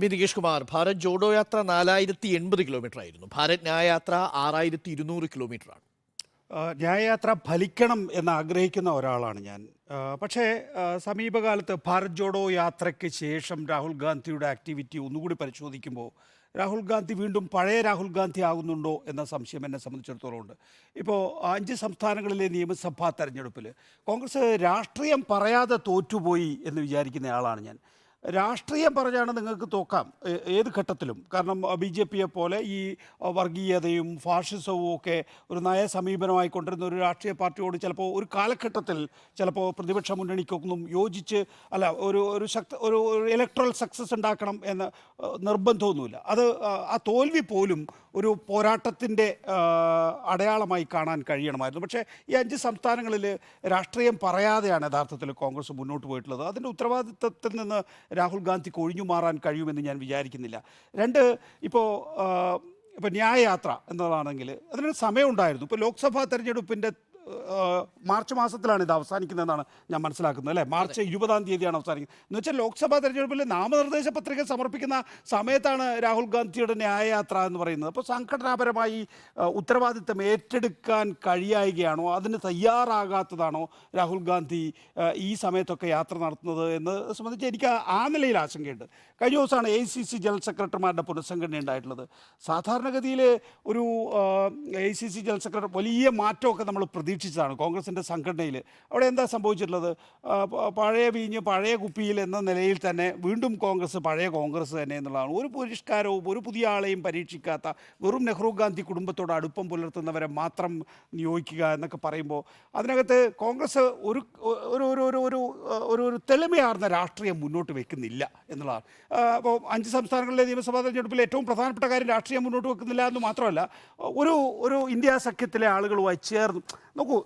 V Kumar Bharat Jodo യാത്ര നാലായിരത്തി എൺപത് കിലോമീറ്റർ ആയിരുന്നു ഭാരത് ന്യായയാത്ര ആറായിരത്തി ഇരുന്നൂറ് കിലോമീറ്റർ ആണ് ആ, ന്യായയാത്ര ഫലിക്കണം എന്ന് ആഗ്രഹിക്കുന്ന ഒരാളാണ് ഞാൻ. പക്ഷേ സമീപകാലത്ത് ഭാരത് ജോഡോ യാത്രയ്ക്ക് ശേഷം രാഹുൽ ഗാന്ധിയുടെ ആക്ടിവിറ്റി ഒന്നുകൂടി പരിശോധിക്കുമ്പോൾ രാഹുൽ ഗാന്ധി വീണ്ടും പഴയ രാഹുൽ ഗാന്ധി ആകുന്നുണ്ടോ എന്ന സംശയം എന്നെ സംബന്ധിച്ചിടത്തോളം ഉണ്ട്. ഇപ്പോൾ അഞ്ച് സംസ്ഥാനങ്ങളിലെ നിയമസഭാ തെരഞ്ഞെടുപ്പിൽ കോൺഗ്രസ് രാഷ്ട്രീയം പറയാതെ തോറ്റുപോയി എന്ന് വിചാരിക്കുന്ന ആളാണ് ഞാൻ. രാഷ്ട്രീയം പറഞ്ഞാണ് നിങ്ങൾക്ക് തോക്കാം ഏത് ഘട്ടത്തിലും. കാരണം ബി ജെ പിയെ പോലെ ഈ വർഗീയതയും ഫാഷിസവും ഒക്കെ ഒരു നയ സമീപനമായി കൊണ്ടിരുന്ന ഒരു രാഷ്ട്രീയ പാർട്ടിയോട് ചിലപ്പോൾ ഒരു കാലഘട്ടത്തിൽ ചിലപ്പോൾ പ്രതിപക്ഷ മുന്നണിക്കൊന്നും യോജിച്ച് അല്ല ഒരു ഒരു ശക്ത ഒരു ഇലക്ട്രൽ സക്സസ് ഉണ്ടാക്കണം എന്ന നിർബന്ധമൊന്നുമില്ല. അത് ആ, തോൽവി പോലും ഒരു പോരാട്ടത്തിന്റെ അടയാളമായി കാണാൻ കഴിയണമായിരുന്നു. പക്ഷേ ഈ അഞ്ച് സംസ്ഥാനങ്ങളിൽ രാഷ്ട്രീയം പറയാതെയാണ് യഥാർത്ഥത്തിൽ കോൺഗ്രസ് മുന്നോട്ട് പോയിട്ടുള്ളത്. അതിന്റെ ഉത്തരവാദിത്തത്തിൽ നിന്ന് രാഹുൽ ഗാന്ധിക്ക് ഒഴിഞ്ഞു മാറാൻ കഴിയുമെന്ന് ഞാൻ വിചാരിക്കുന്നില്ല. രണ്ട് ഇപ്പോൾ ഇപ്പോൾ ന്യായയാത്ര എന്നതാണെങ്കിൽ അതിനൊരു സമയമുണ്ടായിരുന്നു. ഇപ്പോൾ ലോക്സഭാ തെരഞ്ഞെടുപ്പിന്റെ മാർച്ച് മാസത്തിലാണ് ഇത് അവസാനിക്കുന്നതെന്നാണ് ഞാൻ മനസ്സിലാക്കുന്നത് അല്ലേ? മാർച്ച് ഇരുപതാം തീയതിയാണ് അവസാനിക്കുന്നത്. എന്ന് വെച്ചാൽ ലോക്സഭാ തെരഞ്ഞെടുപ്പിൽ നാമനിർദ്ദേശ പത്രിക സമർപ്പിക്കുന്ന സമയത്താണ് രാഹുൽ ഗാന്ധിയുടെ ന്യായയാത്ര എന്ന് പറയുന്നത്. അപ്പോൾ സംഘടനാപരമായി ഉത്തരവാദിത്തം ഏറ്റെടുക്കാൻ കഴിയായികയാണോ? അതിന് തയ്യാറാകാത്തതാണോ രാഹുൽ ഗാന്ധി ഈ സമയത്തൊക്കെ യാത്ര നടത്തുന്നത് എന്ന് സംബന്ധിച്ച് എനിക്ക് ആ- നിലയിൽ ആശങ്കയുണ്ട്. കഴിഞ്ഞ ദിവസമാണ് എ സി സി ജനറൽ സെക്രട്ടറിമാരുടെ പുനഃസംഘടന ഉണ്ടായിട്ടുള്ളത്. സാധാരണഗതിയിൽ ഒരു A C C general secretary വലിയ മാറ്റമൊക്കെ നമ്മൾ പ്രതീക്ഷിച്ചതാണ് കോൺഗ്രസിന്റെ സംഘടനയിൽ. അവിടെ എന്താ സംഭവിച്ചിട്ടുള്ളത്? പഴയ വീഞ്ഞ് പഴയ കുപ്പിയിൽ എന്ന നിലയിൽ തന്നെ വീണ്ടും കോൺഗ്രസ് പഴയ കോൺഗ്രസ് തന്നെ എന്നുള്ളതാണ്. ഒരു പരിഷ്കാരവും ഒരു പുതിയ ആളെയും പരീക്ഷിക്കാത്ത വെറും നെഹ്റു ഗാന്ധി കുടുംബത്തോട് അടുപ്പം പുലർത്തുന്നവരെ മാത്രം നിയോഗിക്കുക എന്നൊക്കെ പറയുമ്പോൾ അതിനകത്ത് കോൺഗ്രസ് ഒരു ഒരു ഒരു ഒരു ഒരു ഒരു ഒരു തെളിമയാർന്ന രാഷ്ട്രീയം മുന്നോട്ട് വെക്കുന്നില്ല എന്നുള്ളതാണ്. അപ്പോൾ അഞ്ച് സംസ്ഥാനങ്ങളിലെ നിയമസഭാ തെരഞ്ഞെടുപ്പിൽ ഏറ്റവും പ്രധാനപ്പെട്ട കാര്യം രാഷ്ട്രീയം മുന്നോട്ട് വെക്കുന്നില്ല എന്ന് മാത്രമല്ല ഒരു ഒരു ഇന്ത്യ സഖ്യത്തിലെ ആളുകളുമായി ചേർന്ന് നോക്കൂ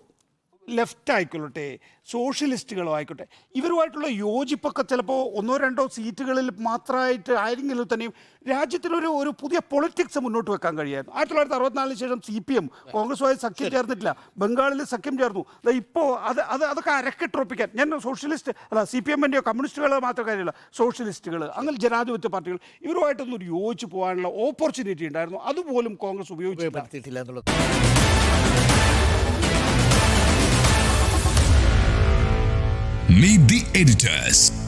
ലെഫ്റ്റ് ആയിക്കൊള്ളട്ടെ സോഷ്യലിസ്റ്റുകളോ ആയിക്കോട്ടെ ഇവരുമായിട്ടുള്ള യോജിപ്പൊക്കെ ചിലപ്പോൾ ഒന്നോ രണ്ടോ സീറ്റുകളിൽ മാത്രമായിട്ട് ആയിരുന്നെങ്കിലും തന്നെയും രാജ്യത്തിനൊരു ഒരു പുതിയ പൊളിറ്റിക്സ് മുന്നോട്ട് വെക്കാൻ കഴിയായിരുന്നു. ആയിരത്തി തൊള്ളായിരത്തി അറുപത്തിനാലിന് ശേഷം സി പി എം കോൺഗ്രസുമായി സഖ്യം ചേർന്നിട്ടില്ല ബംഗാളിൽ സഖ്യം ചേർന്നു. ഇപ്പോൾ അത് അത് അതൊക്കെ അരക്കെട്ടുറപ്പിക്കാൻ ഞാൻ സോഷ്യലിസ്റ്റ് അല്ല സി പി എമ്മിന്റെയോ കമ്മ്യൂണിസ്റ്റുകളോ മാത്രം കാര്യമില്ല സോഷ്യലിസ്റ്റുകൾ അങ്ങനെ ജനാധിപത്യ പാർട്ടികൾ ഇവരുമായിട്ടൊന്നും ഒരു യോജിച്ച് പോകാനുള്ള ഓപ്പർച്യൂണിറ്റി ഉണ്ടായിരുന്നു. അതുപോലും കോൺഗ്രസ് ഉപയോഗിച്ചു എന്നുള്ളത്. Meet the editors.